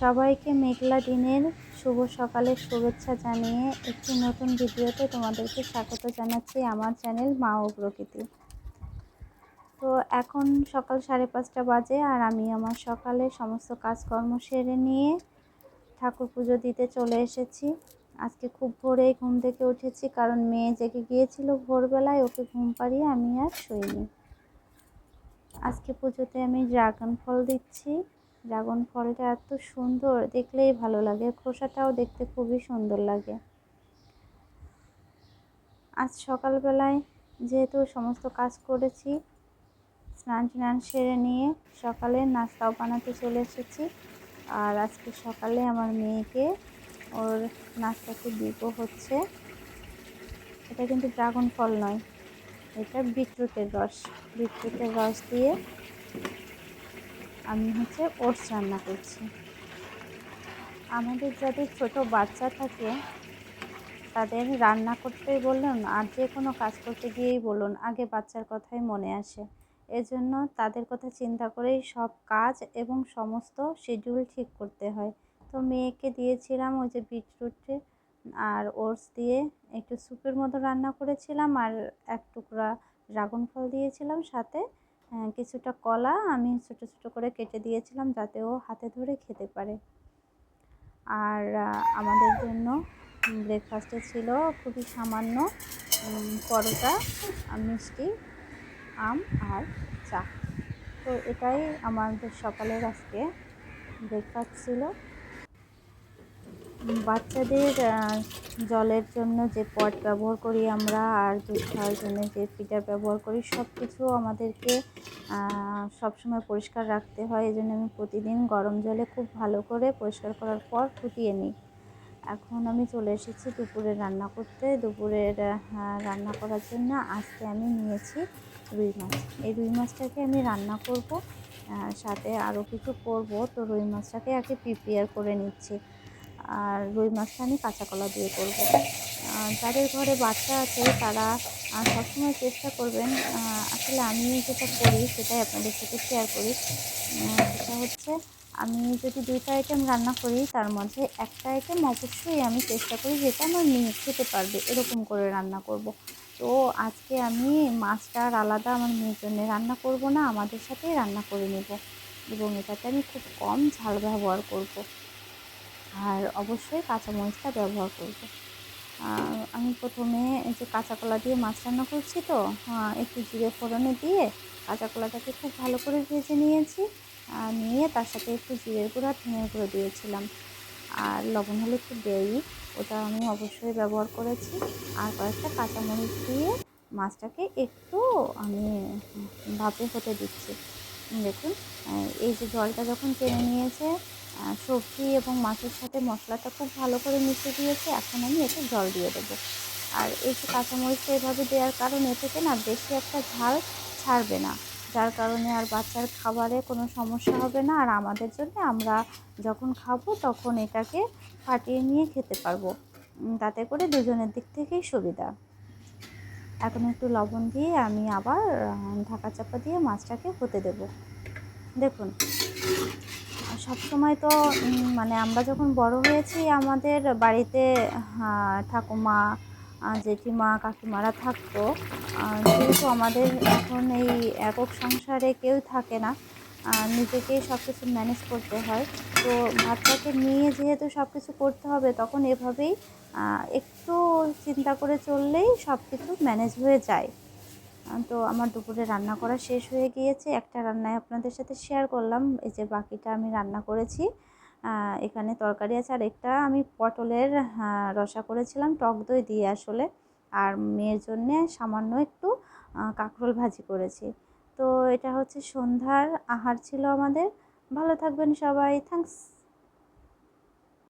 সবাইকে মেঘলা দিনের শুভ সকালের শুভেচ্ছা জানিয়ে একটি নতুন ভিডিওতে তোমাদেরকে স্বাগত জানাচ্ছি আমার চ্যানেল মা ও প্রকৃতি। তো এখন সকাল সাড়ে পাঁচটা বাজে আর আমি আমার সকালে সমস্ত কাজকর্ম সেরে নিয়ে ঠাকুর পুজো দিতে চলে এসেছি। আজকে খুব ভোরেই ঘুম থেকে উঠেছি কারণ মেয়ে জেগে গিয়েছিল ভোরবেলায়, ওকে ঘুম পাড়িয়ে আমি আর শুইনি। আজকে পুজোতে আমি ড্রাগন ফল দিচ্ছি। ড্রাগন ফলটা এত সুন্দর, দেখলেই ভালো লাগে। খোসাটাও দেখতে খুবই সুন্দর লাগে। আজ সকালবেলায় যেহেতু সমস্ত কাজ করেছি, স্নান টান সেরে নিয়ে সকালে নাস্তাও বানাতে চলে এসেছি। আর আজকে সকালে আমার মেয়েকে ওর নাস্তাতে দিব হচ্ছে, এটা কিন্তু ড্রাগন ফল নয়, এটা বিটরুটের রস। বিটরুটের রস দিয়ে আমি হচ্ছে ওটস রান্না করছি। আমাদের যাদের ছোট বাচ্চা থাকে, তাদের রান্না করতেই বলুন আর যে কোনো কাজ করতে গিয়েই বলুন, আগে বাচ্চার কথাই মনে আসে। এজন্য তাদের কথা চিন্তা করেই সব কাজ এবং সমস্ত শিডিউল ঠিক করতে হয়। তো মেয়েকে দিয়েছিলাম ওই যে বিটরুটে আর ওটস দিয়ে একটু স্যুপের মতো রান্না করেছিলাম আর এক টুকরা ড্রাগন ফল দিয়েছিলাম সাথে। কিছুটা কলা আমি ছোটো ছোটো করে কেটে দিয়েছিলাম যাতে ও হাতে ধরে খেতে পারে। আর আমাদের জন্য ব্রেকফাস্টে ছিল খুবই সামান্য পরোটা, মিষ্টি, আম আর চা। তো এটাই আমাদের সকালের আজকে ব্রেকফাস্ট ছিল। বাচ্চাদের জলের জন্য যে পট ব্যবহার করি আমরা আর দুধ খাওয়ার জন্য যে ফিটার ব্যবহার করি সব কিছু আমাদেরকে সবসময় পরিষ্কার রাখতে হয়। এই জন্য আমি প্রতিদিন গরম জলে খুব ভালো করে পরিষ্কার করার পর ফুটিয়ে নিই। এখন আমি চলে এসেছি দুপুরে রান্না করতে। দুপুরের রান্না করার জন্য আজকে আমি নিয়েছি রুই মাছ। এই রুই মাছটাকে আমি রান্না করব সাথে আরও কিছু করব। তো রুই মাছটাকে আগে প্রিপেয়ার করে নিচ্ছি। আর রুই মাছটা আমি কাঁচা কলা দিয়ে করব যাদের ঘরে বাচ্চা আছে, তারা সবসময় চেষ্টা করবেন আসলে আমি যেটা করি, সেটাই আপনাদের সাথে শেয়ার করি সেটা হচ্ছে, আমি যদি দুইটা আইটেম রান্না করি, তার মধ্যে একটা আইটেম অবশ্যই আমি চেষ্টা করি যেটা আমার মেয়ে খেতে পারবে, এরকম করে রান্না করব। তো আজকে আমি মাছটা আর আলাদা আমার মেয়ের জন্য রান্না করব না, আমাদের সাথেই রান্না করে নেব এবং এটাতে আমি খুব কম ঝাল ব্যবহার করব। আর অবশ্যই কাঁচামরিচটা ব্যবহার করব। আমি প্রথমে যে কাঁচা কলা দিয়ে মাছ রান্না করছি তো একটু জিরে ফোড়নে দিয়ে কাঁচা কলাটাকে খুব ভালো করে ভেজে নিয়েছি। নিয়ে তার সাথে একটু জিরের গুঁড়া ধনের গুঁড়ো দিয়েছিলাম। আর লবণ হলে একটু দেই ওটা আমি অবশ্যই ব্যবহার করেছি। আর কয়েকটা কাঁচামরিচ দিয়ে মাছটাকে একটু আমি ভাপে হতে দিচ্ছি। দেখুন, এই যে জলটা যখন টেনে নিয়েছে সবজি এবং মাছের সাথে মশলাটা খুব ভালো করে মিশে দিয়েছে। এখন আমি এতে জল দিয়ে দেবো। আর এই যে কাঁচামরিচটা এভাবে দেওয়ার কারণে এ থেকে না বেশি একটা ঝাল ছাড়বে না। যার কারণে আর বাচ্চার খাবারে কোনো সমস্যা হবে না। আর আমাদের জন্য আমরা যখন খাব তখন এটাকে ফাটিয়ে নিয়ে খেতে পারব। তাতে করে দুজনের দিক থেকেই সুবিধা। এখন একটু লবণ দিয়ে আমি আবার ঢাকা চাপা দিয়ে মাছটাকে হতে দেব। দেখুন। সব সময় তো মানে আমরা যখন বড় হয়েছি, আমাদের বাড়িতে ঠাকুমা জেঠিমা, কাকিমারা থাকতো। যেহেতু আমাদের এখন এই একক সংসারে কেউ থাকে না। নিজেকেই সব কিছু ম্যানেজ করতে হয়। তো বাচ্চাকে নিয়ে যেহেতু সব কিছু করতে হবে, তখন এভাবেই একটু চিন্তা করে চললেই সব কিছু ম্যানেজ হয়ে যায়। তো আমার দুপুরে রান্না করা শেষ হয়ে গিয়েছে। একটা রান্নায় আপনাদের সাথে শেয়ার করলাম। এই যে বাকিটা আমি রান্না করেছি। এখানে তরকারি আছে। আর একটা আমি পটলের রসা করেছিলাম, টক দই দিয়ে আসলে। আর মেয়ের জন্যে সামান্য একটু কাঁকরোল ভাজি করেছি। তো এটা হচ্ছে সন্ধ্যার আহার ছিল আমাদের। ভালো থাকবেন সবাই। থ্যাংকস